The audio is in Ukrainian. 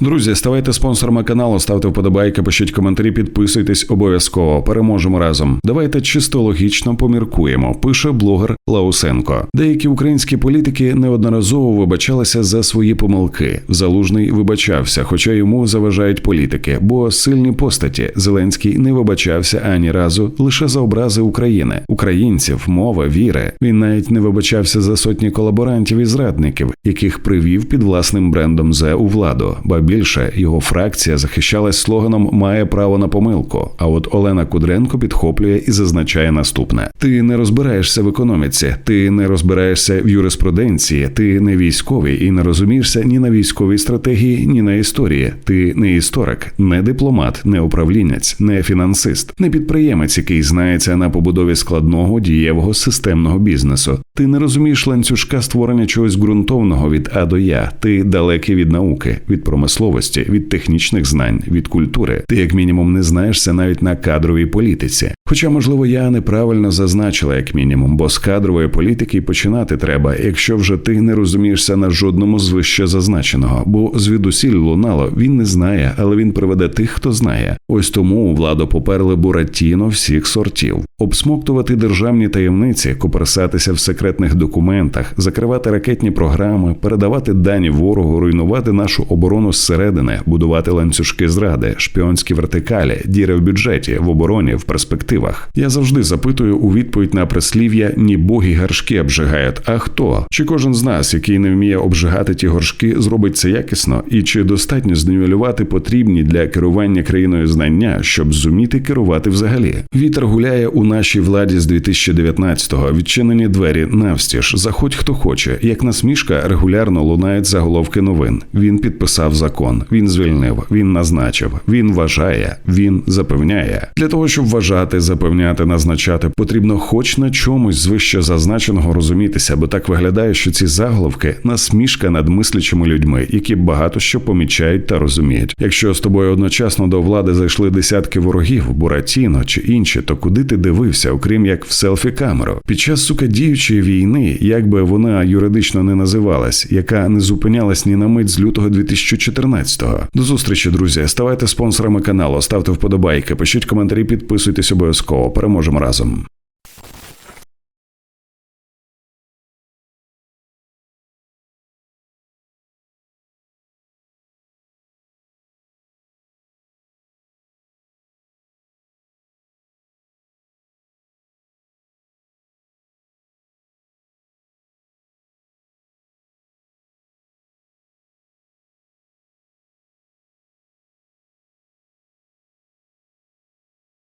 Друзі, ставайте спонсорами каналу, ставте вподобайки, пишіть коментарі, підписуйтесь обов'язково. Переможемо разом. Давайте чисто логічно поміркуємо. Пише блогер Лаусенко. Деякі українські політики неодноразово вибачалися за свої помилки. Залужний вибачався, хоча йому заважають політики, бо сильні постаті Зеленський не вибачався ані разу лише за образи України, українців, мова, віри. Він навіть не вибачався за сотні колаборантів і зрадників, яких привів під власним брендом зе у владу. Ба більше його фракція захищалась слоганом має право на помилку. А от Олена Кудренко підхоплює і зазначає наступне: ти не розбираєшся в економіці, ти не розбираєшся в юриспруденції, ти не військовий і не розумієшся ні на військовій стратегії, ні на історії. Ти не історик, не дипломат, не управлінець, не фінансист, не підприємець, який знається на побудові складного дієвого системного бізнесу. Ти не розумієш ланцюжка створення чогось ґрунтовного від А до Я. Ти далекий від науки, від промисловості, від технічних знань, від культури. Ти, як мінімум, не знаєшся навіть на кадровій політиці. Хоча, можливо, я неправильно зазначила, як мінімум, бо з кадрової політики починати треба, якщо вже ти не розумієшся на жодному з вище зазначеного, бо звідусіль лунало він не знає, але він приведе тих, хто знає. Ось тому у владу поперли буратіно всіх сортів, обсмоктувати державні таємниці, коперсатися в секретних документах, закривати ракетні програми, передавати дані ворогу, руйнувати нашу оборону зсередини, будувати ланцюжки зради, шпіонські вертикалі, діри в бюджеті, в обороні, в перспективах. Я завжди запитую у відповідь на прислів'я ні боги горшки обжигають, а хто? Чи кожен з нас, який не вміє обжигати ті горшки, зробить це якісно, і чи достатньо знівелювати потрібні для керування країною знання, щоб зуміти керувати взагалі? Вітер гуляє у нашій владі з 2019-го, відчинені двері навстіж. Заходь хто хоче. Як насмішка регулярно лунають заголовки новин. Він підписав закон, він звільнив, він назначив, він вважає, він запевняє. Для того щоб вважати, запевняти, назначати, потрібно хоч на чомусь з вище зазначеного розумітися, бо так виглядає, що ці заголовки насмішка над мислячими людьми, які багато що помічають та розуміють. Якщо з тобою одночасно до влади зайшли десятки ворогів, Буратіно чи інші, то куди ти дивився, окрім як в селфі камеру? Під час сука діючої війни, як би вона юридично не називалась, яка не зупинялась ні на мить з лютого 2014-го. До зустрічі, друзі. Ставайте спонсорами каналу, ставте вподобайки, пишіть коментарі, підписуйтесь обов'язково. Переможемо разом.